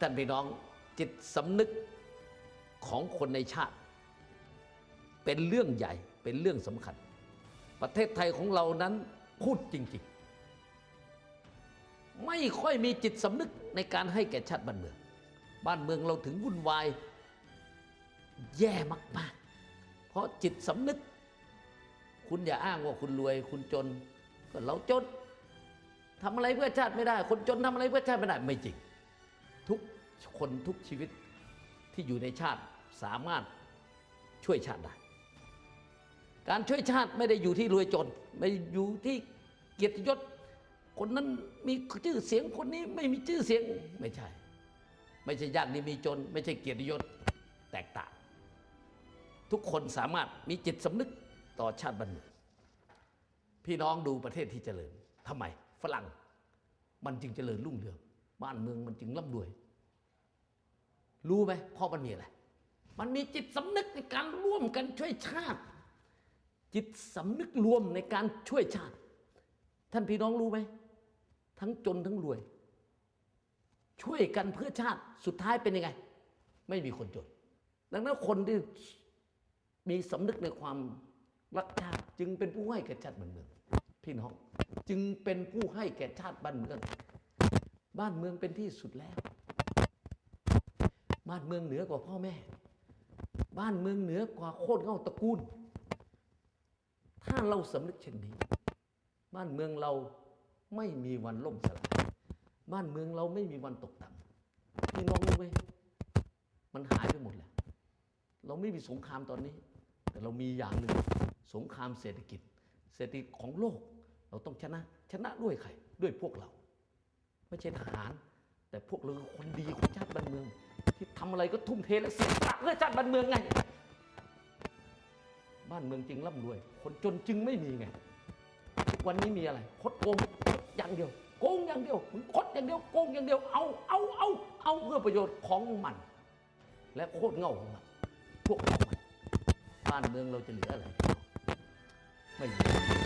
ท่านพี่น้องจิตสำนึกของคนในชาติ เป็นเรื่องใหญ่เป็นเรื่องสำคัญ ประเทศไทยของเรานั้นพูดจริง ๆ ไม่ค่อยมีจิตสำนึกในการให้แก่ชาติบ้านเมือง บ้านเมืองเราถึงวุ่นวายแย่มาก ๆ เพราะจิตสำนึก คุณอย่าอ้างว่าคุณรวย คุณจนก็เราจนทำอะไรเพื่อชาติไม่ได้ คนจนทำอะไรเพื่อชาติไม่ได้ไม่จริง ทุกคนทุกชีวิตที่อยู่ในชาติสามารถช่วยชาติได้ การช่วยชาติไม่ได้อยู่ที่รวยจน ไม่อยู่ที่เกียรติยศ คนนั้นมีชื่อเสียงคนนี้ไม่มีชื่อเสียงไม่ใช่ ไม่ใช่ยากดีมีจน ไม่ใช่เกียรติยศแตกต่าง ทุกคนสามารถมีจิตสำนึกต่อชาติบ้านเมืองพี่น้องดูประเทศที่เจริญทำไมฝรั่งมันจึงเจริญรุ่งเรือง บ้านเมืองมันจึงร่ำรวย รู้ไหมเพราะมันมีอะไร มันมีจิตสำนึกในการร่วมกันช่วยชาติ จิตสำนึกรวมในการช่วยชาติ ท่านพี่น้องรู้ไหม ทั้งจนทั้งรวย ช่วยกันเพื่อชาติสุดท้ายเป็นยังไง ไม่มีคนจน ดังนั้นคนที่มีสำนึกในความรักชาติจึงเป็นผู้ให้แก่ชาติบ้านเมือง พี่น้องจึงเป็นผู้ให้แก่ชาติบ้านเมือง บ้านเมืองเป็นที่สุดแล้ว บ้านเมืองเหนือกว่าพ่อแม่ บ้านเมืองเหนือกว่าโคตรเง่าตระกูล ถ้าเราสำนึกเช่นนี้ บ้านเมืองเราไม่มีวันล่มสลายบ้านเมืองเราไม่มีวันตกต่ำพี่น้องรู้ไหมมันหายไปหมดแล้ว เราไม่มีสงครามตอนนี้ แต่เรามีอย่างหนึ่งสงครามเศรษฐกิจ เศรษฐกิจของโลก เราต้องชนะ ชนะด้วยใคร ด้วยพวกเรา ไม่ใช่ทหาร แต่พวกเราคือคนดีของชาติบ้านเมือง ที่ทำอะไรก็ทุ่มเทและเสียสละเพื่อชาติบ้านเมืองไง บ้านเมืองจึงร่ำรวย คนจนจึงไม่มีไงทุกวันนี้มีอะไรคดโกงอย่างเดียว โกงอย่างเดียวมึงคดอย่างเดียวโกงอย่างเดียวเอาเอาเอาเอาเพื่อประโยชน์ของมัน และโคตรเง่าของมันพวกของมันบ้านเมืองเราจะเหลืออะไร ไม่เหลือ